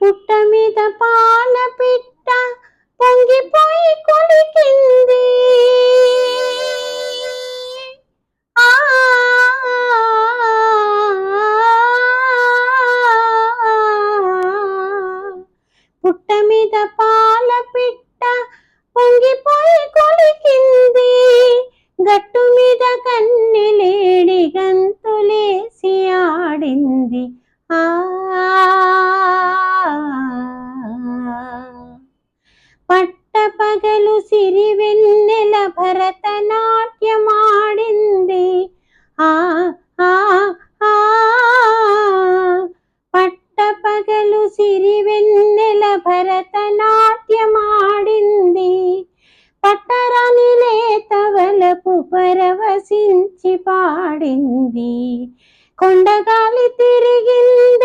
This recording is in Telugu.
పుట్ట మీద పాల పిట్ట పొంగిపోయి కొలికింది. పుట్ట మీద పాల పిట్ట పొంగిపోయి కొలికింది. గట్టు మీద కన్నెలేడి గంతులేసి ఆడింది. ఆ పట్ట పగలు పట్టపగలు సిరివెన్నెల భరతనాట్యమాడింది. ఆ ఆ ఆ పట్టపగలు సిరివెన్నెల భరతనాట్యమాడింది. పట్టరాని లేతవలపు పరవశించి పాడింది. కొండగాలి తిరిగింది